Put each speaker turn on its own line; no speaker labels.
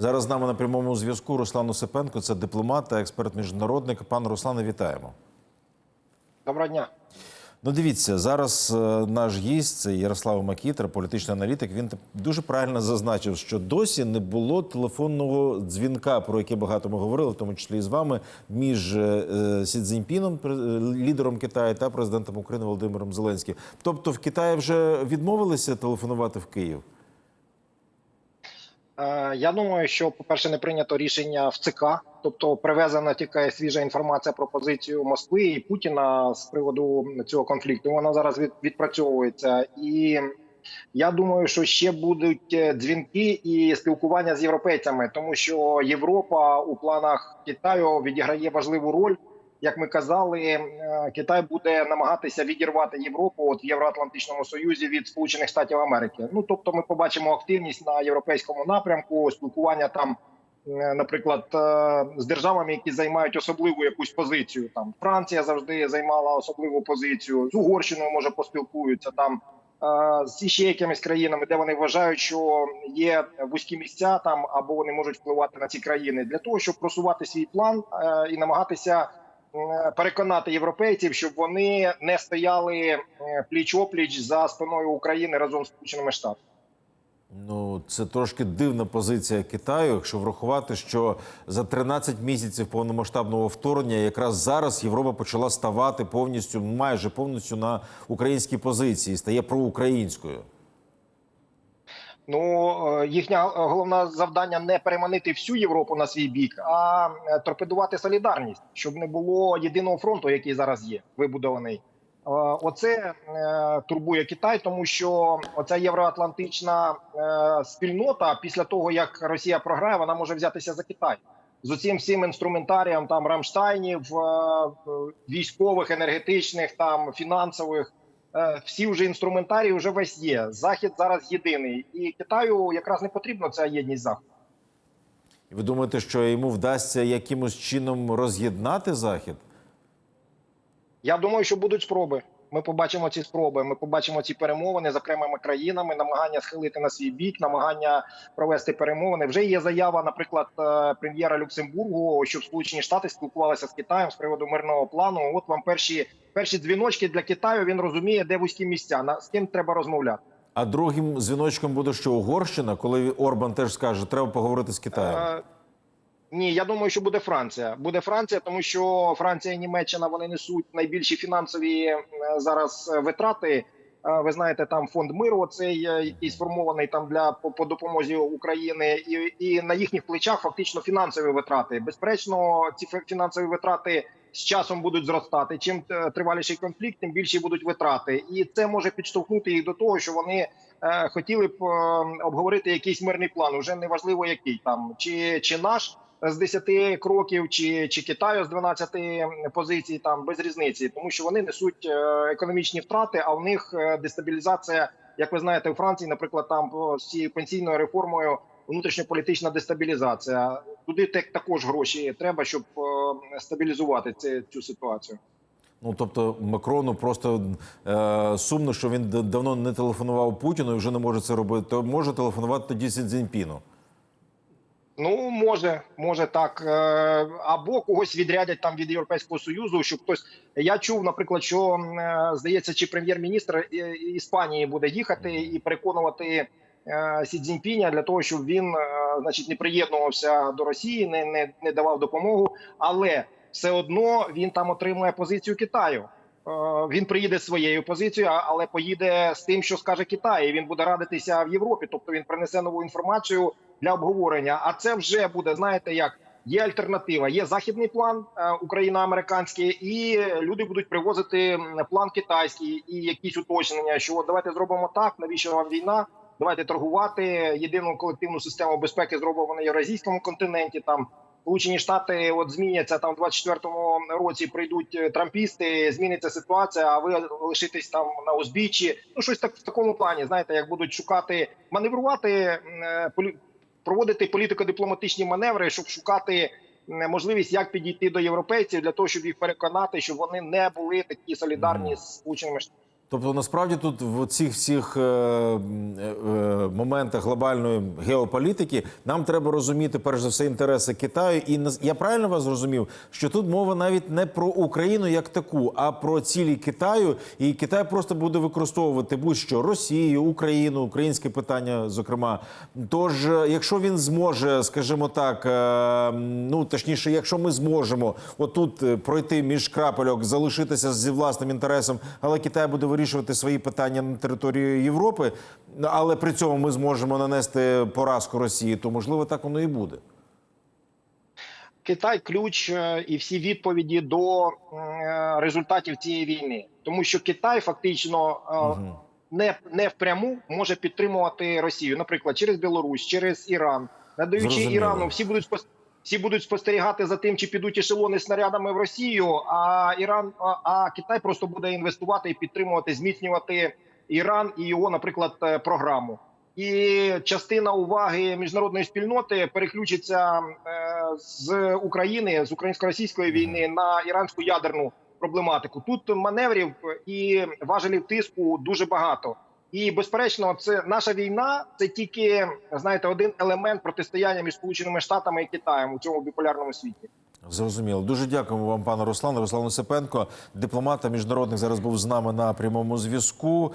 Зараз з нами на прямому зв'язку Руслан Осипенко, це дипломат та експерт міжнародник. Пан Руслане, вітаємо.
Доброго дня.
Ну, дивіться, зараз е, наш гість, це Ярослав Макітер, політичний аналітик. Він дуже правильно зазначив, що досі не було телефонного дзвінка, про який багато ми говорили, в тому числі і з вами, між е, е, Сі Цзіньпіном, лідером Китаю, та президентом України Володимиром Зеленським. Тобто в Китаї вже відмовилися телефонувати в Київ.
Е, Я думаю, що, по-перше, не прийнято рішення в ЦК, тобто привезена тільки свіжа інформація про позицію Москви і Путіна з приводу цього конфлікту. Вона зараз відпрацьовується. І я думаю, що ще будуть е, дзвінки і спілкування з європейцями, тому що Європа у планах Китаю відіграє важливу роль. Як ми казали, е, Китай буде намагатися відірвати Європу от в Євроатлантичному союзі від Сполучених Штатів Америки. Ну тобто, ми побачимо активність на європейському напрямку, спілкування там, е, наприклад, е, з державами, які займають особливу якусь позицію. Там Франція завжди займала особливу позицію. З Угорщиною може поспілкуються там. З ще якимись країнами, де вони вважають, що є вузькі місця там або вони можуть впливати на ці країни для того, щоб просувати свій план і намагатися переконати європейців, щоб вони не стояли пліч опліч за спиною України разом з Сполученими Штатами.
Ну, це трошки дивна позиція Китаю, якщо врахувати, що за 13 місяців повномасштабного вторгнення якраз зараз Європа почала ставати повністю, майже повністю на українській позиції, стає проукраїнською.
Ну е, їхнє головне завдання не переманити всю Європу на свій бік, а е, торпедувати солідарність, щоб не було єдиного фронту, який зараз є вибудований. Е, Оце е, турбує Китай, тому що оця євроатлантична е, спільнота після того як Росія програє, вона може взятися за Китай з усім всім інструментарієм там Рамштайнів, е, е, військових, енергетичних, там фінансових. Е, Всі вже інструментарії вже весь є. Захід зараз єдиний, і Китаю якраз не потрібна ця єдність заходу.
І ви думаєте, що йому вдасться якимось чином роз'єднати Захід?
Я думаю, що будуть спроби. Ми побачимо ці спроби. Ми побачимо ці перемовини з окремими країнами, намагання схилити на свій бік, намагання провести перемовини. Вже є заява, наприклад, е, прем'єра Люксембургу, щоб Сполучені Штати спілкувалися з Китаєм з приводу мирного плану. От вам перші перші дзвіночки для Китаю. Він розуміє, де вузькі місця. На з ким треба розмовляти.
А другим дзвіночком буде що Угорщина, коли Орбан теж скаже, треба поговорити з Китаєм.
Е, Ні, я думаю, що буде Франція. Буде Франція, тому що Франція і Німеччина вони несуть найбільші фінансові зараз е, витрати. Ви знаєте, там фонд миру, цей е, який сформований там для по, по допомозі України, і, і на їхніх плечах фактично фінансові витрати. Безперечно, ці фінансові витрати з часом будуть зростати. Чим е, триваліший конфлікт, тим більші будуть витрати, і це може підштовхнути їх до того, що вони хотіли б е, обговорити якийсь мирний план. Уже неважливо, який там чи, чи наш з 10 кроків, чи, чи Китаю з 12 позицій, там без різниці, тому що вони несуть е, економічні втрати. А в них е, дестабілізація, як ви знаєте, у Франції, наприклад, там з цією пенсійною реформою внутрішньополітична дестабілізація. Туди так- також гроші треба, щоб е, стабілізувати цю ситуацію.
Ну тобто Макрону просто е, сумно, що він давно не телефонував Путіну і вже не може це робити. То може телефонувати тоді Сі Цзіньпіну.
Ну може, може так, Е, або когось відрядять там від Європейського союзу, щоб хтось. Я чув, наприклад, що е, здається, чи прем'єр-міністр е, Іспанії буде їхати і переконувати Сі Цзіньпіня для того, щоб він, значить, не приєднувався до Росії, не, не, не давав допомогу, але все одно він там отримує позицію Китаю. Е, Він приїде своєю позицією, але поїде з тим, що скаже Китай. Він буде радитися в Європі, тобто він принесе нову інформацію для обговорення. А це вже буде, знаєте, як є альтернатива. Є західний план е, Україна-американський, і люди будуть привозити план китайський і якісь уточнення. Що давайте зробимо так, навіщо вам війна? Давайте торгувати єдину колективну систему безпеки зробимо на євразійському континенті. Там Сполучені Штати от зміняться там в 24-му році. Прийдуть е, трампісти, зміниться ситуація. А ви лишитесь там на узбіччі. Ну щось так в такому плані. Знаєте, як будуть шукати маневрувати е, проводити політико-дипломатичні маневри, щоб шукати можливість, як підійти до європейців для того, щоб їх переконати, щоб вони не були такі солідарні з сполученими Штатами.
Тобто, насправді тут в цих всіх е, е, е, моментах глобальної геополітики нам треба розуміти перш за все інтереси Китаю. І я правильно вас зрозумів, що тут мова навіть не про Україну як таку, а про цілі Китаю. І Китай просто буде використовувати будь-що Росію, Україну, українське питання, зокрема. Тож, якщо він зможе, скажімо так, ну точніше, якщо ми зможемо отут пройти між крапельок, залишитися зі власним інтересом, але Китай буде вирішувати свої питання на території Європи, але при цьому ми зможемо нанести поразку Росії, то можливо так воно і буде.
Китай ключ е, і всі відповіді до е, результатів цієї війни, тому що Китай фактично е, не, не впряму може підтримувати Росію, наприклад, через Білорусь, через Іран, надаючи
Зрозуміло.
Ірану, всі будуть спос- всі будуть спостерігати за тим, чи підуть ешелони снарядами в Росію. А Іран, а, а Китай просто буде інвестувати і підтримувати, зміцнювати Іран і його, наприклад, е, програму. І частина уваги міжнародної спільноти переключиться е, з України з українсько-російської війни на іранську ядерну проблематику. Тут маневрів і важелів тиску дуже багато. І безперечно, це наша війна. Це тільки знаєте один елемент протистояння між Сполученими Штатами і Китаєм у цьому біполярному світі.
Зрозуміло. Дуже дякуємо вам, пане Руслан. Руслан Осипенко, дипломата міжнародних зараз був з нами на прямому зв'язку.